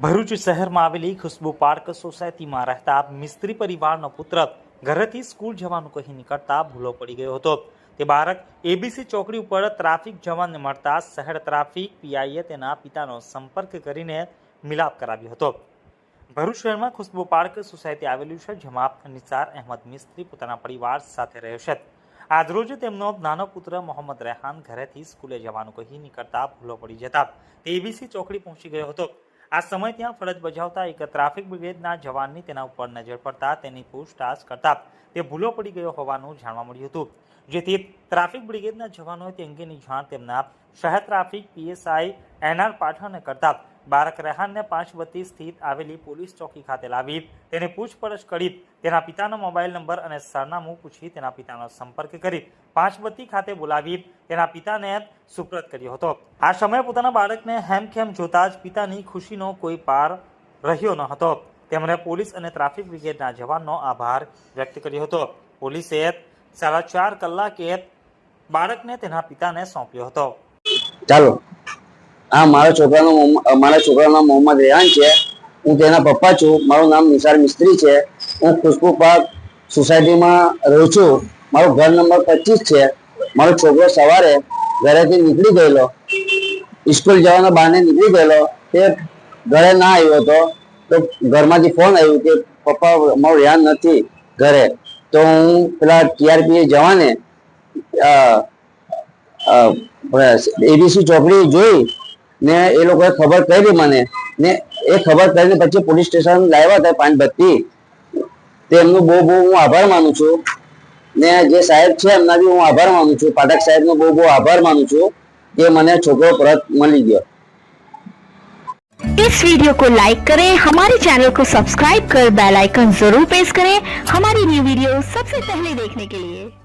ભરૂચ શહેરમાં આવેલી ખુશ્બુ પાર્ક સોસાયટીમાં રહેતા મિસ્ત્રી પરિવારનો પુત્ર ઘરેથી સ્કૂલ જવાનું કહી નીકળતા ભૂલો પડી ગયો હતો. તે બાળક એબીસી ચોકડી ઉપર ટ્રાફિક જવાનને મળતા શહેર ટ્રાફિક પીઆઈએ તેના પિતાનો સંપર્ક કરીને મિલાપ કરાવ્યો હતો. ભરૂચ શહેરમાં ખુશ્બુ પાર્ક સોસાયટી આવેલું છે, જેમાં નિસાર અહેમદ મિસ્ત્રી પોતાના પરિવાર સાથે રહ્યો છે. આજરોજ તેમનો નાનો પુત્ર મોહમ્મદ રેહાન ઘરેથી સ્કૂલે જવાનું કહી નીકળતા ભૂલો પડી જતા તે એબીસી ચોકડી પહોંચી ગયો હતો. આ સમય ત્યાં ફરજ બજાવતા એક ટ્રાફિક બ્રિગેડના જવાનની તેના ઉપર નજર પડતા તેની પૂછતાછ કરતા તે ભૂલો પડી ગયો હોવાનું જાણવા મળ્યું હતું. જેથી ટ્રાફિક બ્રિગેડના જવાનોએ તે અંગેની જાણ તેમના શહેર ટ્રાફિક પીએસઆઈ એનઆર પાઠાને કરતા બાળક રેહાનને પાંચ બત્તી સ્થિત આવેલી પોલીસ ચોકી ખાતે લાવી તેની પૂછપરછ કરી તેના પિતાનો મોબાઈલ નંબર અને સરનામું પૂછી તેના પિતાનો સંપર્ક કરી પાંચવતી ખાતે બોલાવી તેના પિતાને સુપ્રત કર્યો હતો. આ સમયે પોતાના બાળકને હેમખેમ જોતા જ પિતાની ખુશીનો કોઈ પાર રહ્યો ન હતો. તેમણે પોલીસ અને ટ્રાફિક બ્રિગેડના જવાનનો આભાર વ્યક્ત કર્યો હતો. પોલીસે સાડા ચાર કલાકે બાળકને તેના પિતાને સોંપ્યો હતો. ચાલો હા, મારા છોકરાનો મારા છોકરાનું નામ મોહમ્મદ રેહાન છે. હું તેના પપ્પા છું. મારું નામ નિસાર મિસ્ત્રી છે. હું ખુશ્બુ પાર્ક સોસાયટીમાં રહું છું. મારો ઘર નંબર પચીસ છે. મારો છોકરો સવારે ઘરેથી નીકળી ગયેલો. સ્કૂલ જવાના બહાને નીકળી ગયેલો. તે ઘરે ના આવ્યો હતો. તો ઘરમાંથી ફોન આવ્યો કે, પપ્પા મારું રહ્યા નથી ઘરે. તો હું પેલા ટીઆરપી જવાને એબીસી ચોકડી જોઈ. ને એ લોકોએ ખબર કરી મને ને એ ખબર કરીને પછી પોલીસ સ્ટેશન લાવ્યા હતા પાંચ બત્તી તેમનું બહુ બહુ હું આભાર માનું છું ને જે સાહેબ છે એમના બી હું આભાર માનું છું પાઠક સાહેબનો બહુ બહુ આભાર માનું છું કે મને છોકરો પરત મળી ગયો इस वीडियो को लाइक करें हमारे चैनल को सब्सक्राइब कर बेल आइकन जरूर प्रेस करें हमारी न्यू वीडियो सबसे पहले देखने के लिए